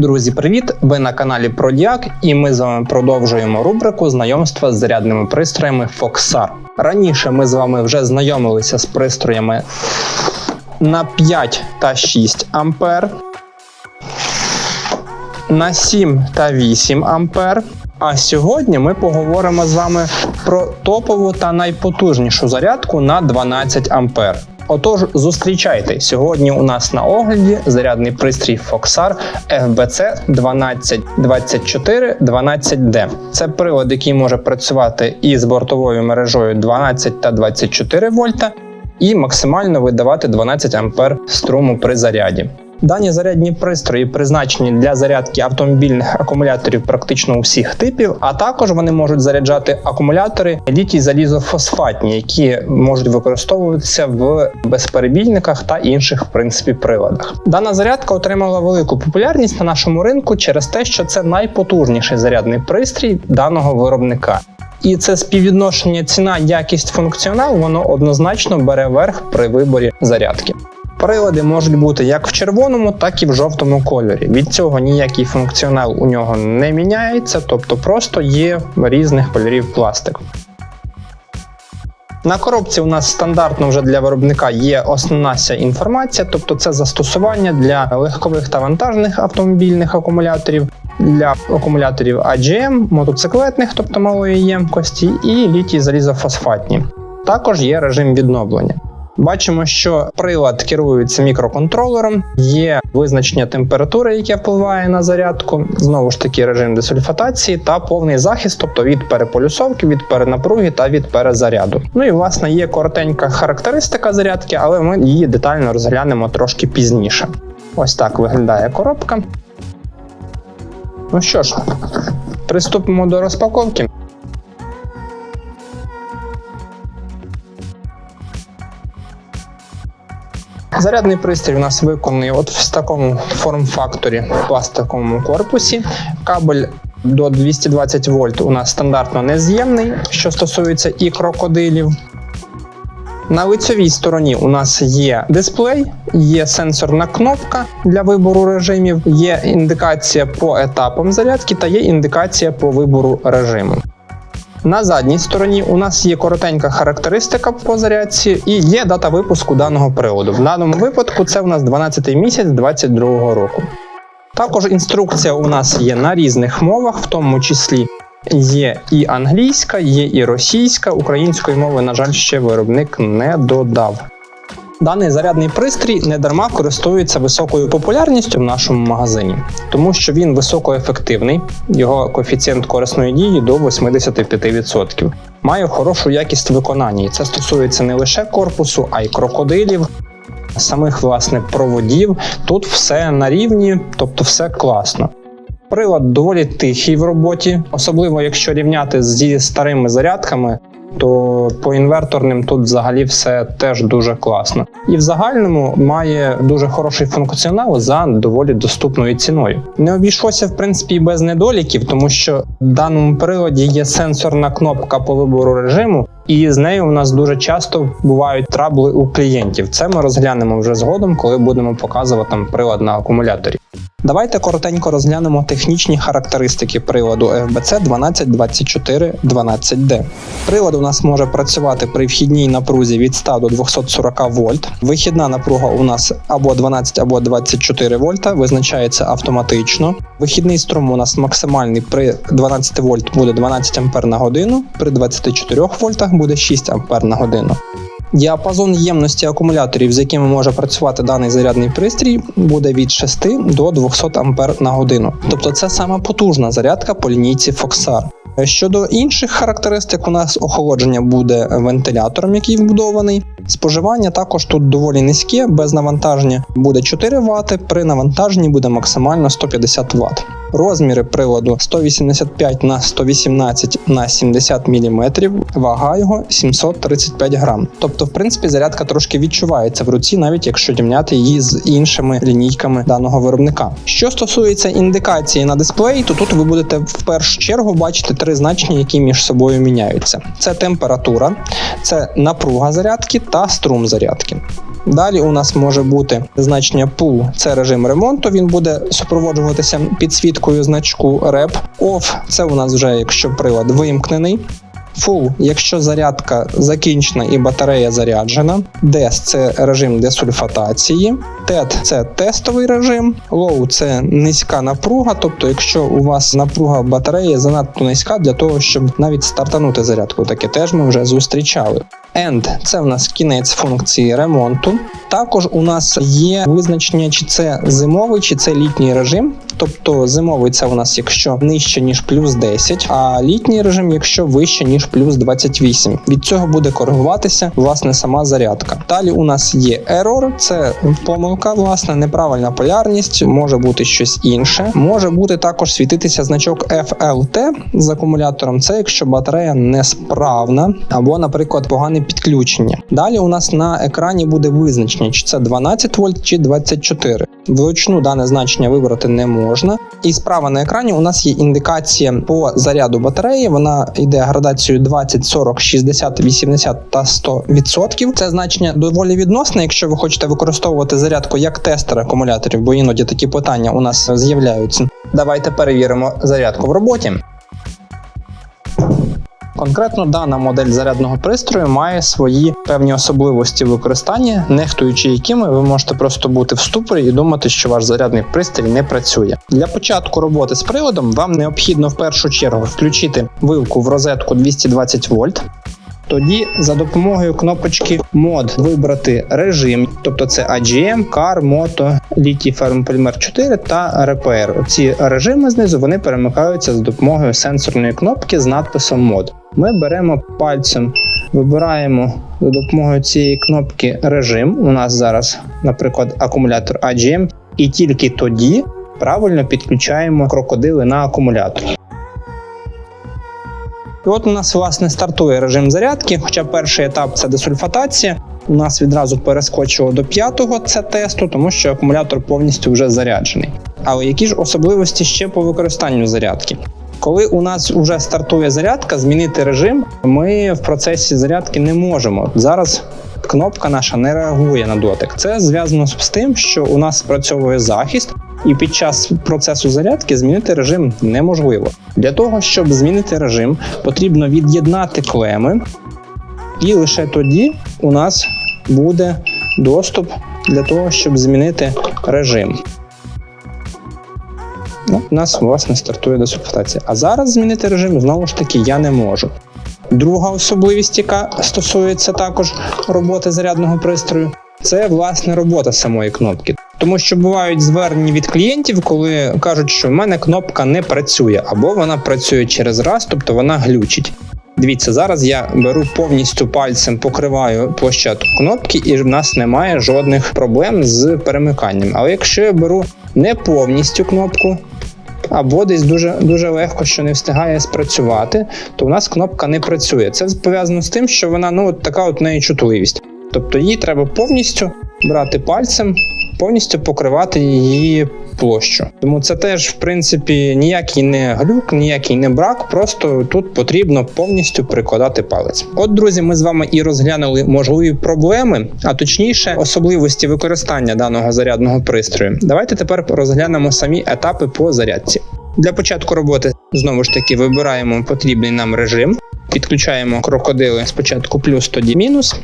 Друзі, привіт! Ви на каналі Продіак, і ми з вами продовжуємо рубрику знайомства з зарядними пристроями Foxar. Раніше ми з вами вже знайомилися з пристроями на 5 та 6 ампер, на 7 та 8 ампер. А сьогодні ми поговоримо з вами про топову та найпотужнішу зарядку на 12 ампер. Отож, зустрічайте сьогодні. У нас на огляді зарядний пристрій Foxar FBC 1224 12D. Це прилад, який може працювати із бортовою мережою 12 та 24 вольта, і максимально видавати 12 ампер струму при заряді. Дані зарядні пристрої призначені для зарядки автомобільних акумуляторів практично усіх типів, а також вони можуть заряджати акумулятори літій залізофосфатні, які можуть використовуватися в безперебійниках та інших в принципі приладах. Дана зарядка отримала велику популярність на нашому ринку через те, що це найпотужніший зарядний пристрій даного виробника. І це співвідношення ціна, якість, функціонал, воно однозначно бере верх при виборі зарядки. Прилади можуть бути як в червоному, так і в жовтому кольорі. Від цього ніякий функціонал у нього не міняється, тобто просто є різних кольорів пластик. На коробці у нас стандартно вже для виробника є основна вся інформація, тобто це застосування для легкових та вантажних автомобільних акумуляторів, для акумуляторів AGM, мотоциклетних, тобто малої ємкості, і літій залізофосфатні. Також є режим відновлення. Бачимо, що прилад керується мікроконтролером, є визначення температури, яке впливає на зарядку. Знову ж таки, режим десульфатації та повний захист, тобто від переполюсовки, від перенапруги та від перезаряду. Ну і власне є коротенька характеристика зарядки, але ми її детально розглянемо трошки пізніше. Ось так виглядає коробка. Ну що ж, приступимо до розпаковки. Зарядний пристрій у нас виконаний от в такому форм-факторі пластиковому корпусі. Кабель до 220 вольт у нас стандартно нез'ємний, що стосується і крокодилів. На лицевій стороні у нас є дисплей, є сенсорна кнопка для вибору режимів, є індикація по етапам зарядки та є індикація по вибору режиму. На задній стороні у нас є коротенька характеристика по зарядці і є дата випуску даного приводу. В даному випадку це у нас 12 місяць 2022 року. Також інструкція у нас є на різних мовах, в тому числі є і англійська, є і російська. Української мови, на жаль, ще виробник не додав. Даний зарядний пристрій недарма користується високою популярністю в нашому магазині, тому що він високоефективний, його коефіцієнт корисної дії до 85%. Має хорошу якість виконання, і це стосується не лише корпусу, а й крокодилів, самих власне проводів. Тут все на рівні, тобто все класно. Прилад доволі тихий в роботі, особливо якщо рівняти зі старими зарядками, то по інверторним тут взагалі все теж дуже класно. І в загальному має дуже хороший функціонал за доволі доступною ціною. Не обійшлося в принципі без недоліків, тому що в даному приладі є сенсорна кнопка по вибору режиму. І з нею у нас дуже часто бувають трабли у клієнтів. Це ми розглянемо вже згодом, коли будемо показувати там прилад на акумуляторі. Давайте коротенько розглянемо технічні характеристики приладу FBC 1224 12D. Прилад у нас може працювати при вхідній напрузі від 100 до 240 вольт. Вихідна напруга у нас або 12, або 24 вольта, визначається автоматично. Вихідний струм у нас максимальний при 12 вольт буде 12 ампер на годину, при 24 вольтах буде 6 ампер на годину. Діапазон ємності акумуляторів, з якими може працювати даний зарядний пристрій, буде від 6 до 200 А на годину. Тобто це саме потужна зарядка по лінійці Foxar. Щодо інших характеристик, у нас охолодження буде вентилятором, який вбудований. Споживання також тут доволі низьке, без навантаження буде 4 Вт, при навантаженні буде максимально 150 Вт. Розміри приладу 185 на 118 на 70 мм, вага його 735 грам. Тобто, в принципі, зарядка трошки відчувається в руці, навіть якщо рівняти її з іншими лінійками даного виробника. Що стосується індикації на дисплеї, то тут ви будете в першу чергу бачити три значення, які між собою міняються: це температура, це напруга зарядки та струм зарядки. Далі у нас може бути значення pull, це режим ремонту. Він буде супроводжуватися підсвіткою значку REP. Off – це у нас вже якщо прилад вимкнений. Full, якщо зарядка закінчена і батарея заряджена. DES – це режим десульфатації. TED – це тестовий режим. Low – це низька напруга, тобто якщо у вас напруга батареї занадто низька для того, щоб навіть стартанути зарядку, таке теж ми вже зустрічали. End – це у нас кінець функції ремонту. Також у нас є визначення, чи це зимовий, чи це літній режим. Тобто зимовий це у нас якщо нижче ніж плюс 10, а літній режим, якщо вище ніж плюс 28. Від цього буде коригуватися власне сама зарядка. Далі у нас є error, це помилка, власне, неправильна полярність, може бути щось інше. Може бути також світитися значок FLT з акумулятором. Це якщо батарея несправна або, наприклад, погане підключення. Далі у нас на екрані буде визначення, чи це 12 вольт чи 24. Вручну дане значення вибрати не можна. І справа на екрані у нас є індикація по заряду батареї. Вона йде градацією 20, 40, 60, 80 та 100%. Це значення доволі відносне, якщо ви хочете використовувати зарядку як тестер акумуляторів, бо іноді такі питання у нас з'являються. Давайте перевіримо зарядку в роботі. Конкретно дана модель зарядного пристрою має свої певні особливості використання, нехтуючи якими ви можете просто бути в ступорі і думати, що ваш зарядний пристрій не працює. Для початку роботи з приладом вам необхідно в першу чергу включити вилку в розетку 220 вольт. Тоді за допомогою кнопочки мод вибрати режим, тобто це AGM, CAR, Moto, Lithium Ferm Polymer 4 та RPR. Ці режими знизу вони перемикаються за допомогою сенсорної кнопки з надписом мод. Ми беремо пальцем, вибираємо за допомогою цієї кнопки режим. У нас зараз, наприклад, акумулятор AGM, і тільки тоді правильно підключаємо крокодили на акумулятор. І от у нас власне стартує режим зарядки. Хоча перший етап це десульфатація. У нас відразу перескочило до п'ятого це тесту, тому що акумулятор повністю вже заряджений. Але які ж особливості ще по використанню зарядки? Коли у нас вже стартує зарядка, змінити режим ми в процесі зарядки не можемо. Зараз кнопка наша не реагує на дотик. Це зв'язано з тим, що у нас спрацьовує захист, і під час процесу зарядки змінити режим неможливо. Для того, щоб змінити режим, потрібно від'єднати клеми, і лише тоді у нас буде доступ для того, щоб змінити режим. Ну, у нас власне стартує десульфатація. А зараз змінити режим знову ж таки я не можу. Друга особливість, яка стосується також роботи зарядного пристрою, це власне робота самої кнопки. Тому що бувають звернення від клієнтів, коли кажуть, що в мене кнопка не працює, або вона працює через раз, тобто вона глючить. Дивіться, зараз я беру повністю пальцем, покриваю площадку кнопки, і в нас немає жодних проблем з перемиканням. Але якщо я беру не повністю кнопку, або десь дуже дуже легко, що не встигає спрацювати, то у нас кнопка не працює. Це пов'язано з тим, що вона ну от така от неї чутливість. Тобто її треба повністю брати пальцем, повністю покривати її площу. Тому це теж, в принципі, ніякий не глюк, ніякий не брак, просто тут потрібно повністю прикладати палець. От, друзі, ми з вами і розглянули можливі проблеми, а точніше, особливості використання даного зарядного пристрою. Давайте тепер розглянемо самі етапи по зарядці. Для початку роботи знову ж таки вибираємо потрібний нам режим, підключаємо крокодили спочатку плюс, тоді мінус.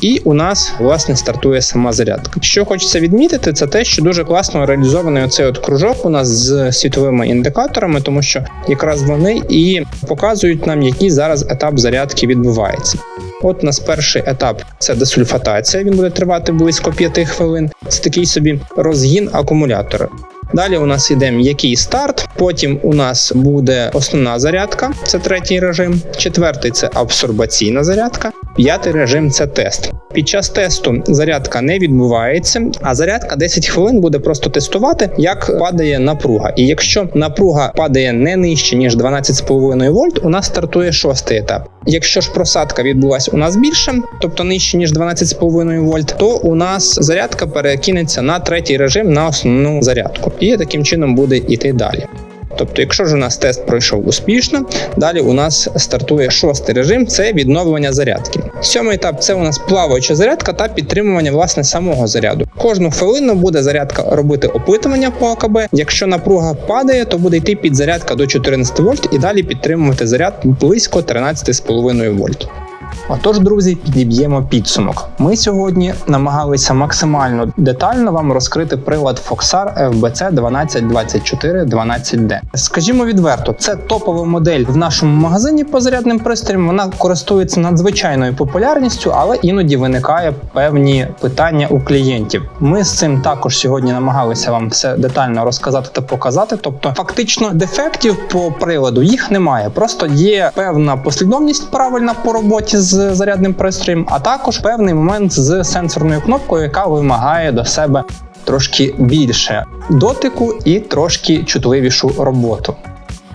І у нас власне стартує сама зарядка. Що хочеться відмітити, це те, що дуже класно реалізований оцей от кружок у нас з світовими індикаторами, тому що якраз вони і показують нам, який зараз етап зарядки відбувається. От у нас перший етап це десульфатація. Він буде тривати близько 5 хвилин. Це такий собі розгін акумулятора. Далі у нас йде м'який старт. Потім у нас буде основна зарядка, це третій режим. Четвертий це абсорбаційна зарядка. П'ятий режим це тест. Під час тесту зарядка не відбувається, а зарядка 10 хвилин буде просто тестувати, як падає напруга. І якщо напруга падає не нижче ніж 12,5 вольт, у нас стартує шостий етап. Якщо ж просадка відбулася у нас більше, тобто нижче ніж 12,5 вольт, то у нас зарядка перекинеться на третій режим на основну зарядку, і таким чином буде йти далі. Тобто, якщо ж у нас тест пройшов успішно, далі у нас стартує шостий режим це відновлення зарядки. Сьомий етап це у нас плаваюча зарядка та підтримування власне самого заряду. Кожну хвилину буде зарядка робити опитування по АКБ. Якщо напруга падає, то буде йти підзарядка до 14 вольт і далі підтримувати заряд близько 13,5 вольт. Отож, друзі, підіб'ємо підсумок. Ми сьогодні намагалися максимально детально вам розкрити прилад Foxar FBC 122412D. Скажімо відверто, це топова модель в нашому магазині по зарядним пристроям. Вона користується надзвичайною популярністю, але іноді виникає певні питання у клієнтів. Ми з цим також сьогодні намагалися вам все детально розказати та показати. Тобто, фактично, дефектів по приладу їх немає. Просто є певна послідовність правильна по роботі з зарядним пристроєм, а також певний момент з сенсорною кнопкою, яка вимагає до себе трошки більше дотику і трошки чутливішу роботу.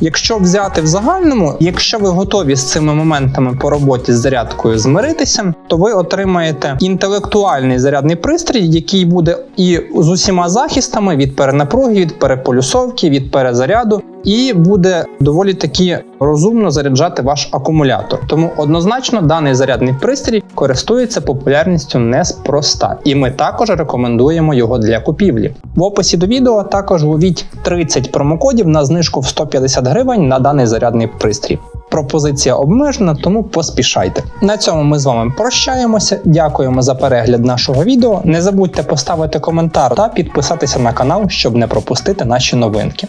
Якщо взяти в загальному, якщо ви готові з цими моментами по роботі з зарядкою змиритися, то ви отримаєте інтелектуальний зарядний пристрій, який буде і з усіма захистами від перенапруги, від переполюсовки, від перезаряду, і буде доволі таки розумно заряджати ваш акумулятор. Тому однозначно даний зарядний пристрій користується популярністю неспроста, і ми також рекомендуємо його для купівлі. В описі до відео також ловіть 30 промокодів на знижку в 150 гривень на даний зарядний пристрій. Пропозиція обмежена, тому поспішайте. На цьому ми з вами прощаємося. Дякуємо за перегляд нашого відео. Не забудьте поставити коментар та підписатися на канал, щоб не пропустити наші новинки.